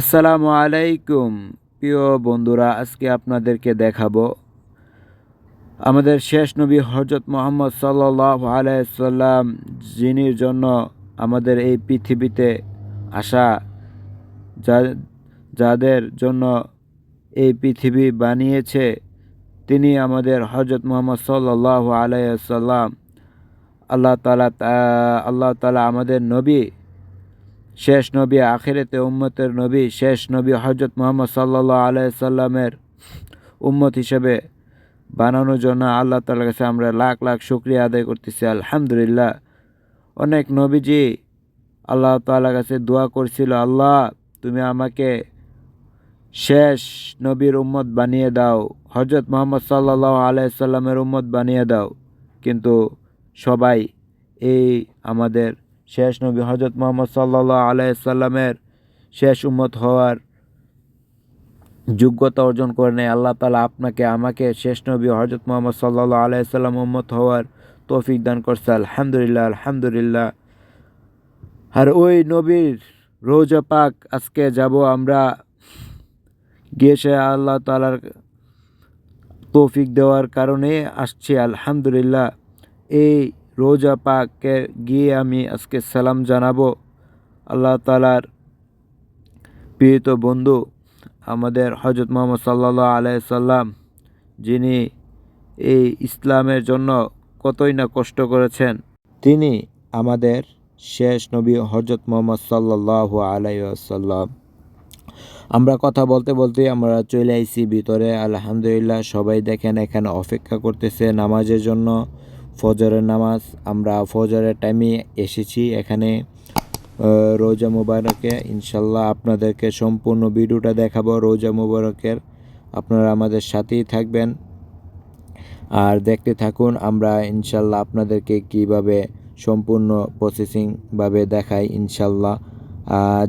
আসসালামু আলাইকুম। প্রিয় বন্ধুরা, আজকে আপনাদেরকে দেখাবো আমাদের শেষ নবী হজরত মোহাম্মদ সাল্লাহ আলাইসাল্লাম যিনির জন্য আমাদের এই পৃথিবীতে আসা, যা, যাদের জন্য এই পৃথিবী বানিয়েছে, তিনি আমাদের হজরত মোহাম্মদ সাল্লাহ আলাইসাল্লাম আল্লাহ তালা আল্লাহ তালা আমাদের নবী শেষ নবী, আখেরেতে উম্মতের নবী, শেষ নবী হজরত মোহাম্মদ সাল্লাহ আলাইসাল্লামের উম্মত হিসেবে বানানোর জন্য আল্লাহ তালার কাছে আমরা লাখ লাখ শুক্রিয়া আদায় করতেছি। আলহামদুলিল্লাহ। অনেক নবীজি আল্লাহ তালার কাছে দোয়া করছিল, আল্লাহ, তুমি আমাকে শেষ নবীর উম্মত বানিয়ে দাও। হজরত মোহাম্মদ সাল্লাহ আলাইসাল্লামের উম্মত বানিয়ে দাও। কিন্তু সবাই এই আমাদের শেষ নবী হজরত মোহাম্মদ সাল্লাহ আলাইসাল্লামের শেষ উম্মত হওয়ার যোগ্যতা অর্জন করে নেয়। আল্লাহ তালা আপনাকে, আমাকে শেষ নবী হজরত মোহাম্মদ সাল্লাহ আলাইসাল্লাম উম্মত হওয়ার তৌফিক দান করছে। আলহামদুলিল্লাহ আলহামদুলিল্লাহ। আর ওই নবীর রোজা পাক, আজকে যাব আমরা। গিয়েছে আল্লাহ তালার তৌফিক দেওয়ার কারণে আসছি। আলহামদুলিল্লাহ। এই রোজা পাকে গিয়ে আমি আজকে সালাম জানাব। আল্লাহ তালার প্রিয়ত বন্ধু আমাদের হজরত মোহাম্মদ সাল্লাহ আলাইসাল্লাম যিনি এই ইসলামের জন্য কতই না কষ্ট করেছেন, তিনি আমাদের শেষ নবী হজরত মোহাম্মদ সাল্লাহ আলাইসাল্লাম আমরা কথা বলতে বলতে আমরা চলে আইছি ভিতরে। আলহামদুলিল্লাহ সবাই দেখেন এখানে অপেক্ষা করতেছে নামাজের জন্য। ফজরের নামাজ, আমরা ফজরের টাইমে এসেছি এখানে। রোজা মুবারকে ইনশাল্লাহ আপনাদেরকে সম্পূর্ণ ভিডিওটা দেখাবো রোজা মুবারকের। আপনারা আমাদের সাথেই থাকবেন। আর দেখতে থাকুন, আমরা ইনশাল্লাহ আপনাদেরকে কীভাবে সম্পূর্ণ প্রসেসিংভাবে দেখাই ইনশাল্লাহ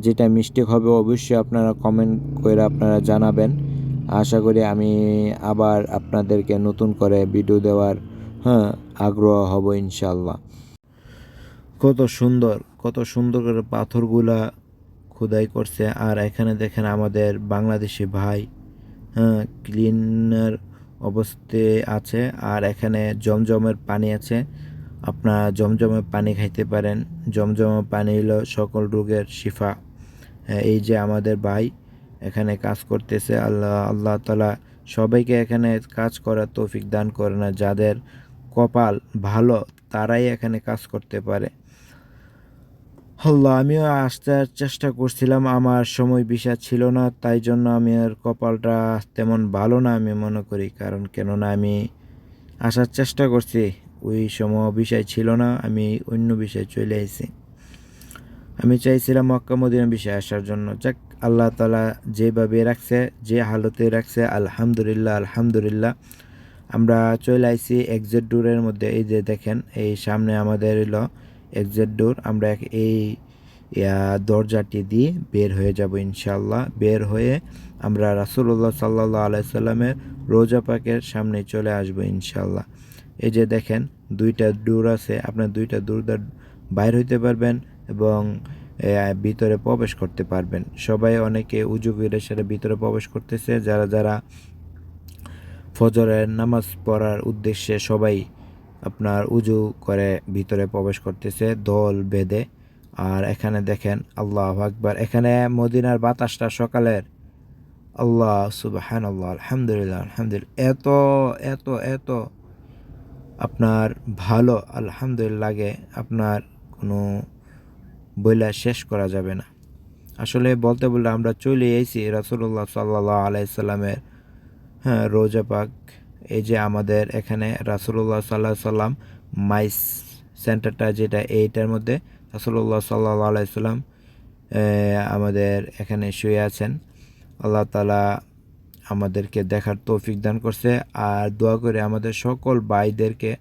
যেটা মিস্টেক হবে অবশ্যই আপনারা কমেন্ট করে আপনারা জানাবেন। আশা করি আমি আবার আপনাদেরকে নতুন করে ভিডিও দেওয়ার হ্যাঁ আগ্রহ হব ইনশাল্লাহ কত সুন্দর কত সুন্দর করে পাথরগুলা খোদাই করছে। আর এখানে দেখেন আমাদের বাংলাদেশি ভাই হ্যাঁ ক্লিনার অবস্থায় আছে। আর এখানে জমজমের পানি আছে। আপনারা জমজমের পানি খাইতে পারেন। জমজমের পানি হলো সকল রোগের শিফা। এই যে আমাদের ভাই এখানে কাজ করতেছে, আল্লাহ আল্লাহ তালা সবাইকে এখানে কাজ করার তৌফিক দান করে না যাদের কপাল ভালো, তারাই এখানে কাজ করতে পারে। আল্লাহ, আমিও আসতে চেষ্টা করছিলাম, আমার সময় বিষা ছিল না, তাই জন্য আমি আর কপালটা তেমন ভালো না আমি মনে করি, কারণ কেননা আমি আসার চেষ্টা করছি, ওই সময় বিষয় ছিল না, আমি অন্য বিষয়ে চলে এসেছি আমি চাইছিলাম মক্কা মদিনা বিষয়ে আসার জন্য। যাক, আল্লাহ তালা যেভাবে রাখছে, যে হালতে রাখছে, আলহামদুলিল্লাহ আলহামদুলিল্লাহ আমরা চলে আইসি এক্সেট ডোরের মধ্যে। এই যে দেখেন, এই সামনে আমাদের এলো এক্সেট ডোর আমরা এই দরজাটি দিয়ে বের হয়ে যাব ইনশাল্লাহ বের হয়ে আমরা রাসুল্লাহ সাল্লাহ আলাইসাল্লামের রোজা পাকের সামনে চলে আসব ইনশাল্লাহ এই যে দেখেন, দুইটা ডোর আছে। আপনার দুইটা দূর বাইর হইতে পারবেন এবং ভিতরে প্রবেশ করতে পারবেন। সবাই অনেকে উজু সেটা ভিতরে প্রবেশ করতেছে। যারা যারা ফজরের নামাজ পড়ার উদ্দেশ্যে সবাই আপনার উজু করে ভিতরে প্রবেশ করতেছে, দল বেঁধে। আর এখানে দেখেন, আল্লাহ আকবার। এখানে মদিনার বাতাসটা সকালের। আল্লাহ সুবাহান আল্লাহ আলহামদুলিল্লাহ আলহামদুলিল্লাহ। এত এত এত আপনার ভালো, আলহামদুলিল্লাহ লাগে, আপনার কোনো বইলা শেষ করা যাবে না। আসলে বলতে বললে আমরা চলে এসেছি রাসুল্লাহ সাল্লাহ আলাইসাল্লামের রোজা পাক, এই যে আমাদের এখানে রাসুল্লাহ সাল্লাহ সাল্লাম মাইস সেন্টারটা যেটা, এইটার মধ্যে রাসুল্লাহ সাল্লাহ আলাইসাল্লাম আমাদের এখানে শুয়ে আছেন। আল্লাহ তালা আমাদেরকে দেখার তৌফিক দান করছে আর দোয়া করে আমাদের সকল ভাইদেরকে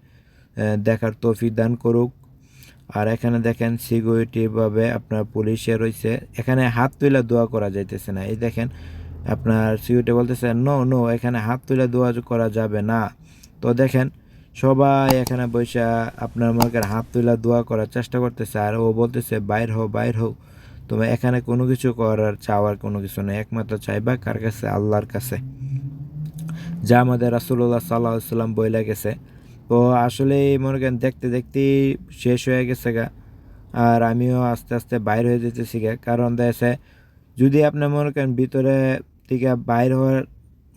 দেখার তৌফিক দান করুক। আর এখানে দেখেন সিকিউরিটিভাবে আপনার পুলিশে রয়েছে। এখানে হাত তুলে দোয়া করা যাইতেছে না। এই দেখেন আপনার সিউটে বলতেছে নো নো এখানে হাত তুলে দোয়া করা যাবে না। তো দেখেন, সবাই এখানে বসে আপনার মনে হাত তুলে দোয়া করার চেষ্টা করতেছে, আর ও বলতেছে, বাইর হও বাইর হও। তবে এখানে কোনো কিছু করার চাওয়ার কোনো কিছু নেই, একমাত্র চাইবা কার কাছে? আল্লাহর কাছে। যা আমাদের রাসুল্লাহ সাল্লাহ সাল্লাম বইলে গেছে। তো আসলে মনে করেন, দেখতে দেখতে শেষ হয়ে গেছে গা। আর আমিও আস্তে আস্তে বাইর হয়ে যেতেছি গা। কারণ দেখছে যদি আপনি মনে করেন ভিতরে থেকে বাইর হওয়ার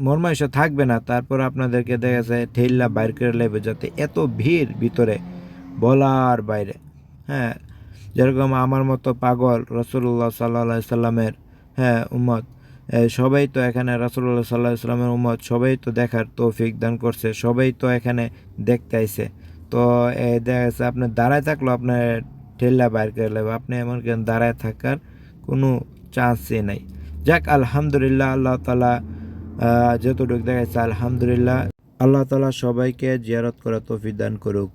মর্মাংস থাকবে না। তারপর আপনাদেরকে দেখা যায় ঠেল্লা বাইর করে নেবে যাতে এত ভিড় ভিতরে বলার বাইরে। হ্যাঁ যেরকম আমার মতো পাগল রসুল্লাহ সাল্লা সাল্লামের হ্যাঁ উম্মত সবাই তো এখানে রাসুল্লাহ সাল্লাহ সাল্লামের উম্মত, সবাই তো দেখার তৌফিক দান করছে, সবাই তো এখানে দেখতে আইছে। তো দেখা যাচ্ছে আপনি দাঁড়ায় থাকল আপনার ঠেল্লা বাইর করে নেবে, আপনি এমন দাঁড়ায় থাকার কোনো চান্সই নাই। যাক, আলহামদুলিল্লাহ, আল্লাহ তালা যতটুকু দেখা যাচ্ছে আলহামদুলিল্লাহ। আল্লাহ তালা সবাইকে জিয়ারত করা তৌফিক দান করুক।